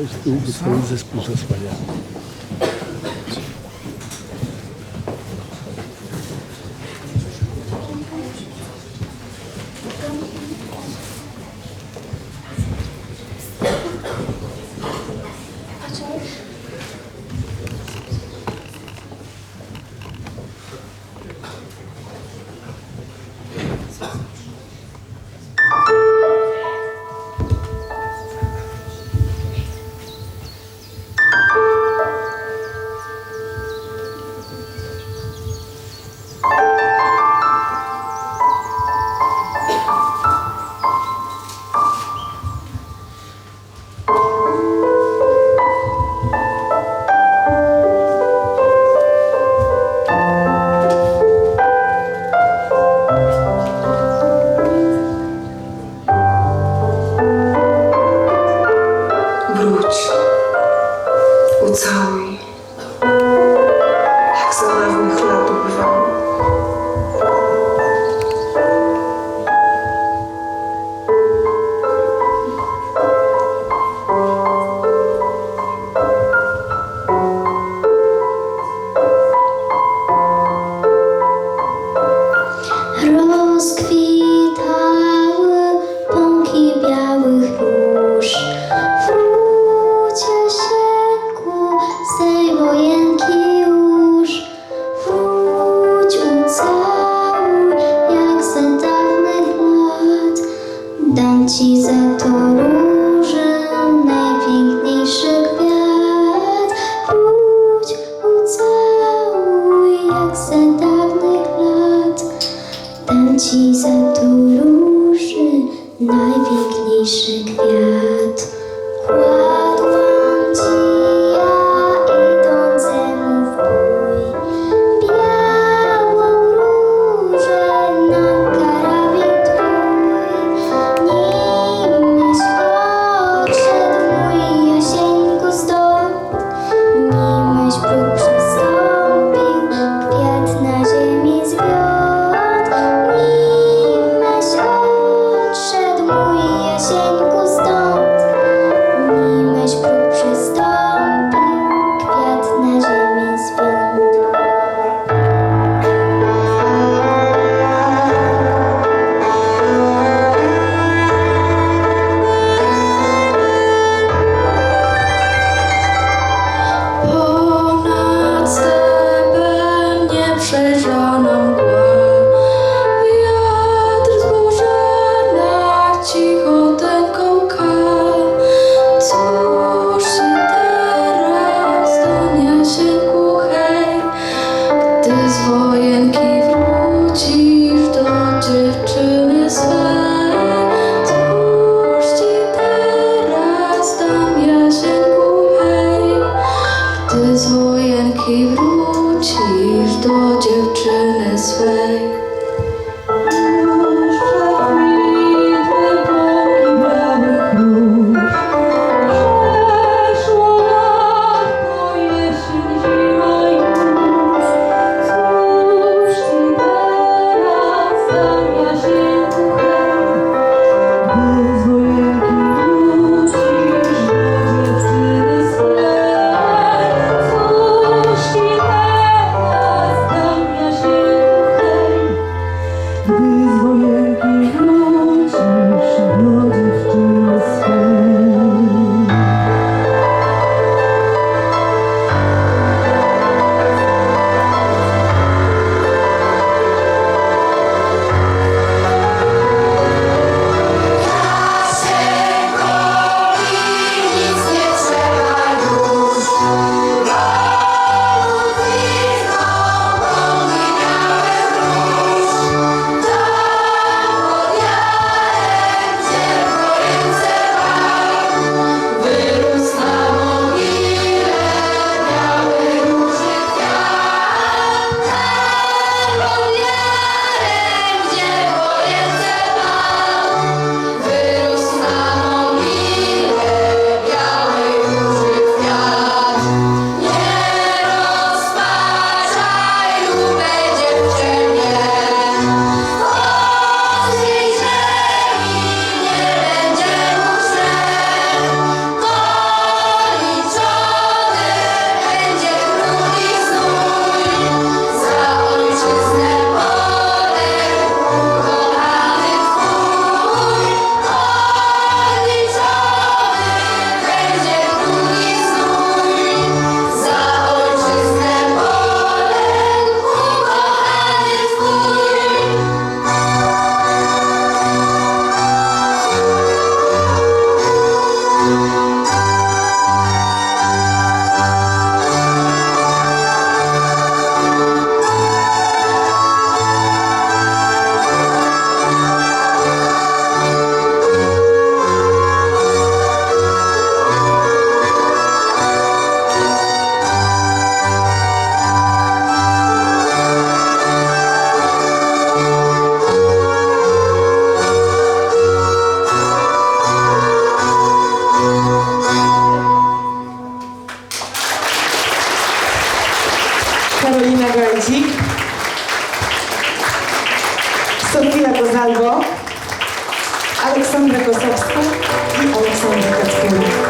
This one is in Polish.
nós houve coisas para os espalhar. and she's a toy. do dziewczyny swej. be Kwiecik, Sofia Gozalgo, Aleksandra Kosowska i Aleksandra Kackiewicz.